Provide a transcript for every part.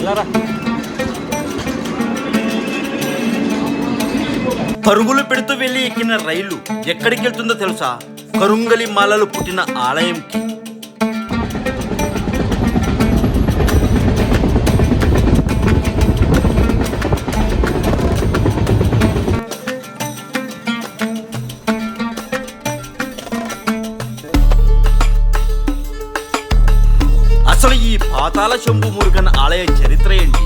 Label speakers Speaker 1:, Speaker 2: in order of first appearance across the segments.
Speaker 1: ఇలా పరుగులు పెడుతూ వెళ్ళి ఎక్కిన రైలు ఎక్కడికి వెళ్తుందో తెలుసా? కరుంగలి మాలలు పుట్టిన ఆలయంకి. పాతాల శంభు మురుగన్ ఆలయ చరిత్ర ఏంటి?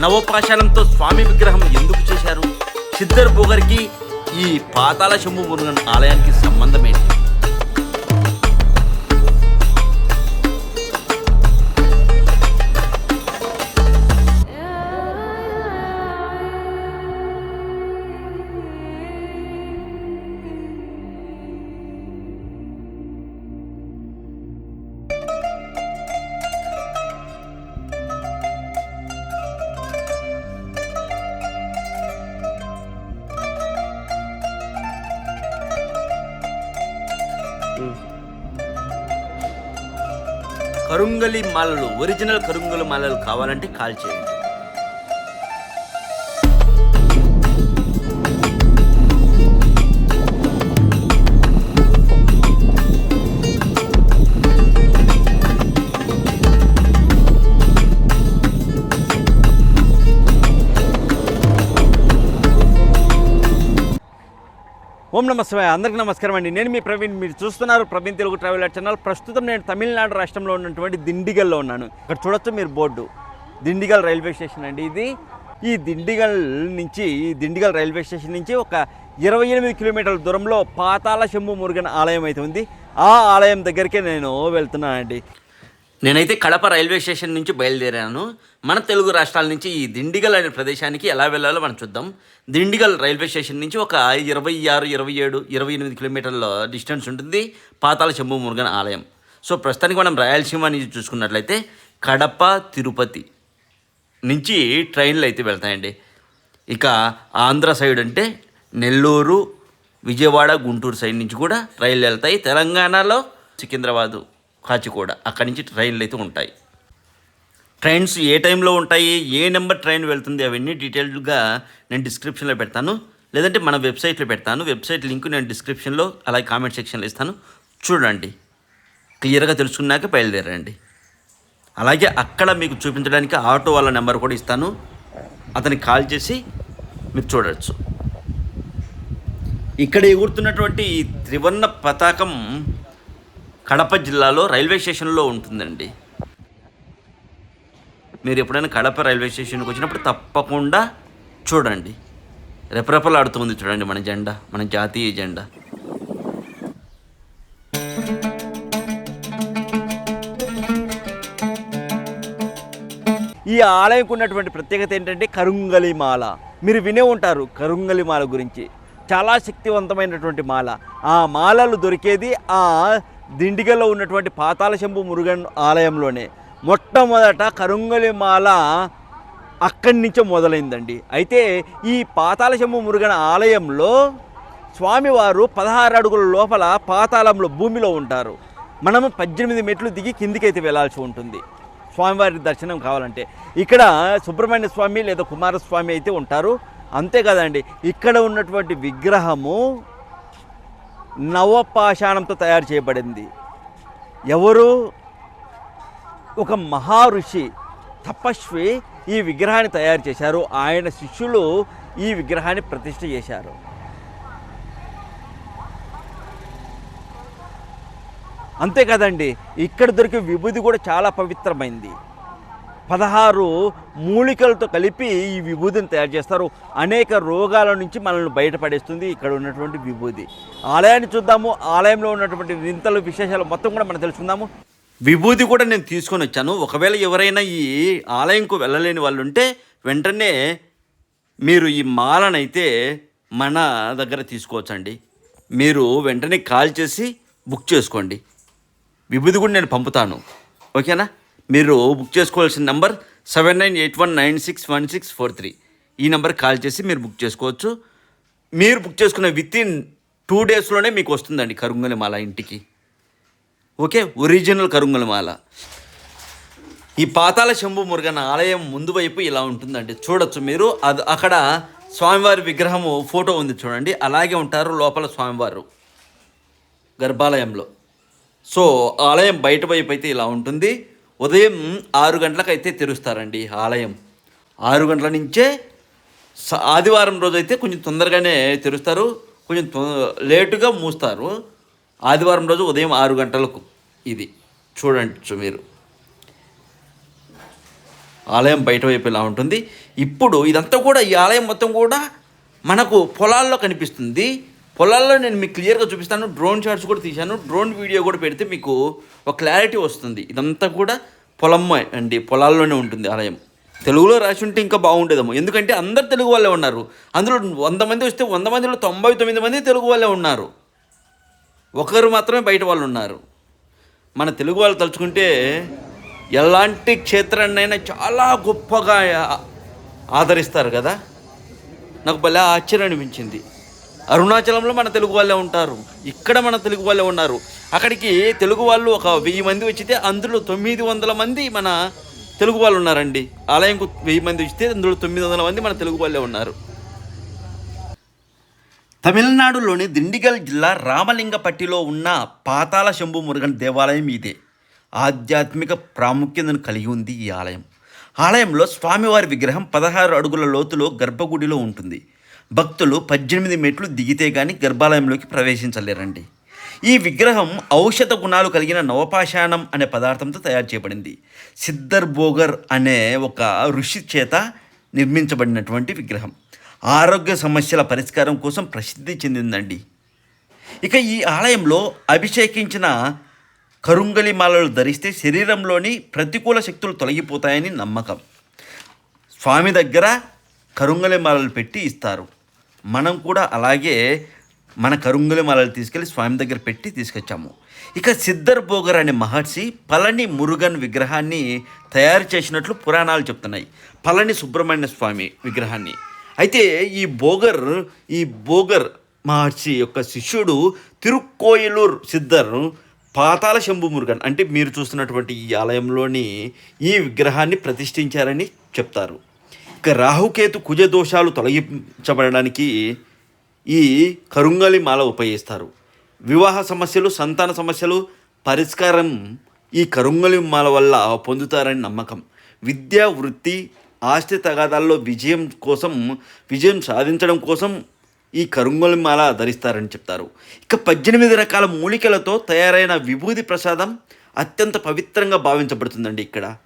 Speaker 1: నవపాషాణంతో స్వామి విగ్రహం ఎందుకు చేశారు? సిద్ధర్ బోగర్కి ఈ పాతాల శంభు మురుగన్ ఆలయానికి సంబంధం ఏంటి? కరుంగలి మాలలు ఒరిజినల్ కరుంగలి మాలలు కావాలంటే కాల్ చేయండి. ఓం నమస్తే అందరికీ నమస్కారం అండి. నేను మీ ప్రవీణ్. మీరు చూస్తున్నారు ప్రవీణ్ తెలుగు ట్రావెల్ ఛానల్. ప్రస్తుతం నేను తమిళనాడు రాష్ట్రంలో ఉన్నటువంటి దిండిగల్లో ఉన్నాను. ఇక్కడ చూడొచ్చు మీరు బోర్డు. దిండిగల్ రైల్వే స్టేషన్ అండి ఇది. ఈ దిండిగల్ నుంచి ఈ దిండిగల్ రైల్వే స్టేషన్ నుంచి ఒక ఇరవై ఎనిమిది కిలోమీటర్ల దూరంలో పాతాల శంభు మురుగన్ ఆలయం అయితే ఉంది. ఆ ఆలయం దగ్గరికే నేను వెళ్తున్నానండి. నేనైతే కడప రైల్వే స్టేషన్ నుంచి బయలుదేరాను. మన తెలుగు రాష్ట్రాల నుంచి ఈ దిండిగల్ అనే ప్రదేశానికి ఎలా వెళ్ళాలో మనం చూద్దాం. దిండిగల్ రైల్వే స్టేషన్ నుంచి ఒక ఇరవై ఆరు ఇరవై ఏడు ఇరవై ఎనిమిది కిలోమీటర్ల డిస్టెన్స్ ఉంటుంది. పాతాళ శంభు మురుగన్ ఆలయం. సో ప్రస్తుతానికి మనం రాయలసీమ నుంచి చూసుకున్నట్లయితే కడప తిరుపతి నుంచి ట్రైన్లు అయితే వెళ్తాయండి. ఇక ఆంధ్ర సైడ్ అంటే నెల్లూరు విజయవాడ గుంటూరు సైడ్ నుంచి కూడా రైళ్ళు వెళ్తాయి. తెలంగాణలో సికింద్రాబాదు కాచిగూడ. అక్కడి నుంచి ట్రైన్లు అయితే ఉంటాయి. ట్రైన్స్ ఏ టైంలో ఉంటాయి ఏ నెంబర్ ట్రైన్ వెళ్తుంది అవన్నీ డీటెయిల్డ్గా నేను డిస్క్రిప్షన్లో పెడతాను. లేదంటే మన వెబ్సైట్లో పెడతాను. వెబ్సైట్ లింక్ నేను డిస్క్రిప్షన్లో అలాగే కామెంట్ సెక్షన్లో ఇస్తాను. చూడండి. క్లియర్గా తెలుసుకున్నాక బయలుదేరండి. అలాగే అక్కడ మీకు చూపించడానికి ఆటో వాళ్ళ నెంబర్ కూడా ఇస్తాను. అతనికి కాల్ చేసి మీరు చూడవచ్చు ఇక్కడ ఎగురుతున్నటువంటి ఈ త్రివర్ణ పతాకం కడప జిల్లాలో రైల్వే స్టేషన్లో ఉంటుందండి. మీరు ఎప్పుడైనా కడప రైల్వే స్టేషన్కి వచ్చినప్పుడు తప్పకుండా చూడండి. రెపరెపలాడుతుంది చూడండి మన జెండా మన జాతీయ జెండా. ఈ ఆలయంకు ఉన్నటువంటి ప్రత్యేకత ఏంటంటే కరుంగలి మాల. మీరు వినే ఉంటారు కరుంగలి మాల గురించి. చాలా శక్తివంతమైనటువంటి మాల. ఆ మాలలు దొరికేది ఆ దిండిగల్లో ఉన్నటువంటి పాతాల శంభు మురుగన్ ఆలయంలోనే మొట్టమొదట కరుంగలిమాల అక్కడి నుంచే మొదలైందండి. అయితే ఈ పాతాల శంభు మురుగన్ ఆలయంలో స్వామివారు పదహారు అడుగుల లోపల పాతాళంలో భూమిలో ఉంటారు. మనము పద్దెనిమిది మెట్లు దిగి కిందికైతే వెళ్ళాల్సి ఉంటుంది. స్వామివారి దర్శనం కావాలంటే. ఇక్కడ సుబ్రహ్మణ్య స్వామి లేదా కుమారస్వామి అయితే ఉంటారు. అంతేకాదండి ఇక్కడ ఉన్నటువంటి విగ్రహము నవపాషాణంతో తయారు చేయబడింది. ఎవరు? ఒక మహారుషి తపస్వి ఈ విగ్రహాన్ని తయారు చేశారు. ఆయన శిష్యులు ఈ విగ్రహాన్ని ప్రతిష్ఠ చేశారు. అంతే కదండి ఇక్కడ దొరికే విభూది కూడా చాలా పవిత్రమైంది. పదహారు మూలికలతో కలిపి ఈ విభూతిని తయారు చేస్తారు. అనేక రోగాల నుంచి మనల్ని బయటపడేస్తుంది ఇక్కడ ఉన్నటువంటి విభూది ఆలయాన్ని చూద్దాము. ఆలయంలో ఉన్నటువంటి వింతలు విశేషాలు మొత్తం కూడా మనం తెలుసుకుందాము. విభూది కూడా నేను తీసుకొని వచ్చాను. ఒకవేళ ఎవరైనా ఈ ఆలయంకు వెళ్ళలేని వాళ్ళు ఉంటే వెంటనే మీరు ఈ మాలనైతే మన దగ్గర తీసుకోవచ్చండి. మీరు వెంటనే కాల్ చేసి బుక్ చేసుకోండి. విభూది కూడా నేను పంపుతాను. ఓకేనా? మీరు బుక్ చేసుకోవాల్సిన number seven nine eight one nine six one six four three. ఈ నెంబర్ కాల్ చేసి మీరు బుక్ చేసుకోవచ్చు. మీరు బుక్ చేసుకున్న విత్ ఇన్ టూ డేస్లోనే మీకు వస్తుందండి కరుంగలిమాల ఇంటికి. ఓకే? ఒరిజినల్ కరుంగలిమాల ఈ పాతాల శంభు మురుగన్ ఆలయం ముందు వైపు ఇలా ఉంటుందండి. చూడొచ్చు మీరు. అది అక్కడ స్వామివారి విగ్రహము ఫోటో ఉంది చూడండి. అలాగే ఉంటారు లోపల స్వామివారు గర్భాలయంలో. సో ఆలయం బయట వైపు అయితే ఇలా ఉంటుంది. ఉదయం ఆరు గంటలకు అయితే తెరుస్తారండి ఆలయం. ఆరు గంటల నుంచే స- ఆదివారం రోజు అయితే కొంచెం తొందరగానే తెరుస్తారు. కొంచెం తొ- లేటుగా మూస్తారు. ఆదివారం రోజు ఉదయం ఆరు గంటలకు ఇది. చూడండి మీరు. ఆలయం బయట వైపు ఇలా ఉంటుంది? ఇప్పుడు ఇదంతా కూడా ఈ ఆలయం మొత్తం కూడా మనకు పొలాల్లో కనిపిస్తుంది. పొలాల్లో నేను మీకు క్లియర్గా చూపిస్తాను డ్రోన్ షాట్స్ కూడా తీశాను డ్రోన్ వీడియో కూడా పెడితే మీకు ఒక క్లారిటీ వస్తుంది. ఇదంతా కూడా పొలమ్మ అండి పొలాల్లోనే ఉంటుంది ఆలయం. తెలుగులో రాసి ఉంటే ఇంకా బాగుండేదేమో. ఎందుకంటే అందరు తెలుగు వాళ్ళే ఉన్నారు. అందులో వంద మంది వస్తే వంద మందిలో తొంభై తొమ్మిది మంది తెలుగు వాళ్ళే ఉన్నారు. ఒకరు మాత్రమే బయట వాళ్ళు ఉన్నారు. మన తెలుగు వాళ్ళు తలుచుకుంటే ఎలాంటి క్షేత్రాన్నైనా చాలా గొప్పగా ఆదరిస్తారు కదా? నాకు భలే ఆశ్చర్యం అనిపించింది. అరుణాచలంలో మన తెలుగు వాళ్ళే ఉంటారు. ఇక్కడ మన తెలుగు వాళ్ళే ఉన్నారు. అక్కడికి తెలుగు వాళ్ళు ఒక వెయ్యి మంది వచ్చితే అందులో తొమ్మిది వందల మంది మన తెలుగు వాళ్ళు ఉన్నారండి. ఆలయంకు వెయ్యి మంది వచ్చితే అందులో తొమ్మిది వందల మంది మన తెలుగు వాళ్ళే ఉన్నారు. తమిళనాడులోని దిండిగల్ జిల్లా రామలింగపట్టిలో ఉన్న పాతాల శంభు మురుగన్ దేవాలయం ఇదే. ఆధ్యాత్మిక ప్రాముఖ్యతను కలిగి ఉంది ఈ ఆలయం. ఆలయంలో స్వామివారి విగ్రహం పదహారు అడుగుల లోతులో గర్భగుడిలో ఉంటుంది. భక్తులు పద్దెనిమిది మెట్లు దిగితే గాని గర్భాలయంలోకి ప్రవేశించలేరండి. ఈ విగ్రహం ఔషధ గుణాలు కలిగిన నవపాషాణం అనే పదార్థంతో తయారు చేయబడింది. సిద్ధర్ బోగర్ అనే ఒక ఋషి చేత నిర్మించబడినటువంటి విగ్రహం. ఆరోగ్య సమస్యల పరిష్కారం కోసం ప్రసిద్ధి చెందిందండి. ఇక ఈ ఆలయంలో అభిషేకించిన కరుంగలి మాలలు ధరిస్తే శరీరంలోని ప్రతికూల శక్తులు తొలగిపోతాయని నమ్మకం. స్వామి దగ్గర కరుంగలి మాలలు పెట్టి ఇస్తారు. మనం కూడా అలాగే మన కరుంగుల మాలలు తీసుకెళ్ళి స్వామి దగ్గర పెట్టి తీసుకొచ్చాము. ఇక సిద్ధర్ బోగర్ అనే మహర్షి పళని మురుగన్ విగ్రహాన్ని తయారు చేసినట్లు పురాణాలు చెప్తున్నాయి. పళని సుబ్రహ్మణ్య స్వామి విగ్రహాన్ని. అయితే ఈ బోగర్ ఈ బోగర్ మహర్షి యొక్క శిష్యుడు తిరుక్కోయిలూర్ సిద్ధర్ పాతాల శంభు మురుగన్ అంటే మీరు చూస్తున్నటువంటి ఈ ఆలయంలోని ఈ విగ్రహాన్ని ప్రతిష్ఠించారని చెప్తారు. ఇక రాహుకేతు కుజ దోషాలు తొలగించబడడానికి ఈ కరుంగలి మాల ఉపయోగిస్తారు. వివాహ సమస్యలు సంతాన సమస్యలు పరిష్కారం ఈ కరుంగలి మాల వల్ల పొందుతారని నమ్మకం. విద్య వృత్తి ఆస్తి తగాదాల్లో విజయం కోసం విజయం సాధించడం కోసం ఈ కరుంగలి మాల ధరిస్తారని చెప్తారు. ఇక పద్దెనిమిది రకాల మూలికలతో తయారైన విభూది ప్రసాదం అత్యంత పవిత్రంగా భావించబడుతుందండి ఇక్కడ.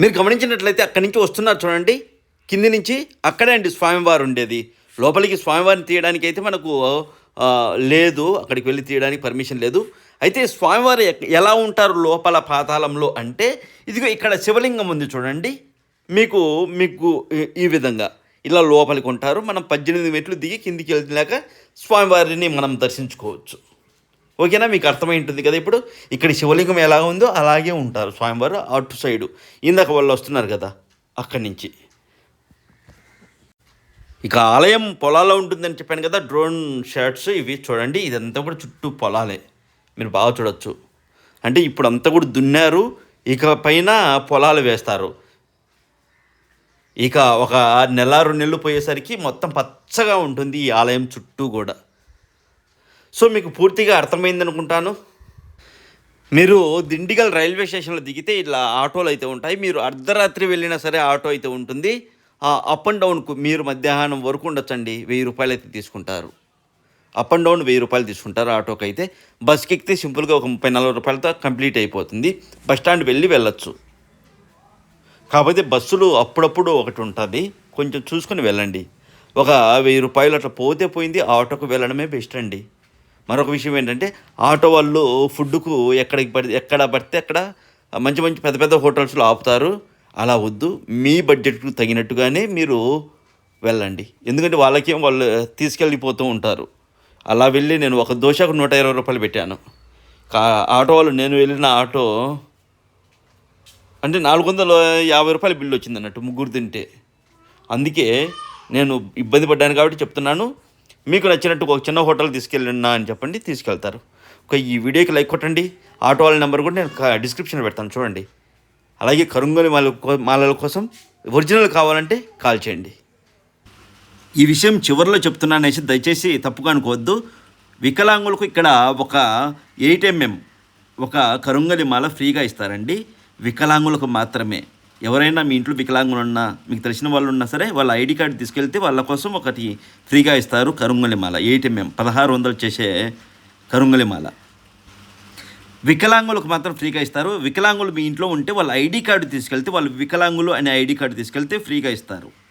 Speaker 1: మీరు గమనించినట్లయితే అక్కడి నుంచి వస్తున్నారు చూడండి. కింది నుంచి అక్కడే అండి స్వామివారు ఉండేది. లోపలికి స్వామివారిని తీయడానికి అయితే మనకు లేదు. అక్కడికి వెళ్ళి తీయడానికి పర్మిషన్ లేదు. అయితే స్వామివారు ఎలా ఉంటారు లోపల పాతాళంలో అంటే ఇదిగో ఇక్కడ శివలింగం ఉంది చూడండి. మీకు మీకు ఈ- ఈ విధంగా ఇలా లోపలికి ఉంటారు. మనం పద్దెనిమిది మెట్లు దిగి కిందికి వెళ్ళినాక స్వామివారిని మనం దర్శించుకోవచ్చు. ఓకేనా? మీకు అర్థమై ఉంటుంది కదా ఇప్పుడు? ఇక్కడ శివలింగం ఎలా ఉందో అలాగే ఉంటారు స్వామివారు అటు సైడు. ఇందాక వాళ్ళు వస్తున్నారు కదా అక్కడి నుంచి. ఇక ఆలయం పొలాల్లో ఉంటుందని చెప్పాను కదా డ్రోన్ షాట్స్ ఇవి చూడండి ఇదంతా కూడా చుట్టూ పొలాలే. మీరు బాగా చూడొచ్చు. అంటే ఇప్పుడు అంతా కూడా దున్నారు ఇక పైన పొలాలు వేస్తారు. ఇక ఒక నెల రెండు నెలలు పోయేసరికి మొత్తం పచ్చగా ఉంటుంది ఈ ఆలయం చుట్టూ కూడా. సో మీకు పూర్తిగా అర్థమైంది అనుకుంటాను. మీరు దిండిగల్ రైల్వే స్టేషన్లో దిగితే ఇట్లా ఆటోలు అయితే ఉంటాయి. మీరు అర్ధరాత్రి వెళ్ళినా సరే ఆటో అయితే ఉంటుంది. ఆ అప్ అండ్ డౌన్కు మీరు మధ్యాహ్నం వరకు ఉండొచ్చండి. వెయ్యి రూపాయలు అయితే తీసుకుంటారు. అప్ అండ్ డౌన్ వెయ్యి రూపాయలు తీసుకుంటారు ఆటోకి అయితే. బస్కి ఎక్కితే సింపుల్గా ఒక ముప్పై నలభై రూపాయలతో కంప్లీట్ అయిపోతుంది. బస్ స్టాండ్ వెళ్ళి వెళ్ళొచ్చు. కాకపోతే బస్సులు అప్పుడప్పుడు ఒకటి ఉంటుంది. కొంచెం చూసుకొని వెళ్ళండి. ఒక వెయ్యి రూపాయలు అట్లా పోతే పోయింది ఆటోకు వెళ్ళడమే బెస్ట్ అండి. మరొక విషయం ఏంటంటే ఆటో వాళ్ళు ఫుడ్కు ఎక్కడికి పడితే ఎక్కడ పడితే అక్కడ మంచి మంచి పెద్ద పెద్ద హోటల్స్లో ఆపుతారు. అలా వద్దు. మీ బడ్జెట్కు తగినట్టుగానే మీరు వెళ్ళండి. ఎందుకంటే వాళ్ళకేం వాళ్ళు తీసుకెళ్ళిపోతూ ఉంటారు. అలా వెళ్ళి నేను ఒక దోశకు నూట ఇరవై రూపాయలు పెట్టాను. కా ఆటో వాళ్ళు నేను వెళ్ళిన ఆటో అంటే నాలుగు వందల యాభై రూపాయల బిల్లు వచ్చింది అన్నట్టు ముగ్గురు తింటే. అందుకే నేను ఇబ్బంది పడ్డాను కాబట్టి చెప్తున్నాను. మీకు నచ్చినట్టు ఒక చిన్న హోటల్ తీసుకెళ్ళినా అని చెప్పండి తీసుకెళ్తారు. ఒక ఈ వీడియోకి లైక్ కొట్టండి ఆటో వాళ్ళ నెంబర్ కూడా నేను డిస్క్రిప్షన్లో పెడతాను చూడండి. అలాగే కరుంగలి మాల మాలల కోసం ఒరిజినల్ కావాలంటే కాల్ చేయండి. ఈ విషయం చివరిలో చెప్తున్నానేసి దయచేసి తప్పుగా అనుకోవద్దు. వికలాంగులకు ఇక్కడ ఒక ఎయిట్ ఎంఎం ఒక కరుంగలి మాల ఫ్రీగా ఇస్తారండి. వికలాంగులకు మాత్రమే. ఎవరైనా మీ ఇంట్లో వికలాంగులు ఉన్నా మీకు తెలిసిన వాళ్ళు ఉన్నా సరే వాళ్ళ ఐడి కార్డు తీసుకెళ్తే వాళ్ళ కోసం ఒకటి ఫ్రీగా ఇస్తారు కరుంగలిమాల మాల పదహారు వందలు చేసే కరుంగలిమాల వికలాంగులకు మాత్రం ఫ్రీగా ఇస్తారు. వికలాంగులు మీ ఇంట్లో ఉంటే వాళ్ళ ఐడి కార్డు తీసుకెళ్తే వాళ్ళు వికలాంగులు అనే ఐడి కార్డు తీసుకెళ్తే ఫ్రీగా ఇస్తారు.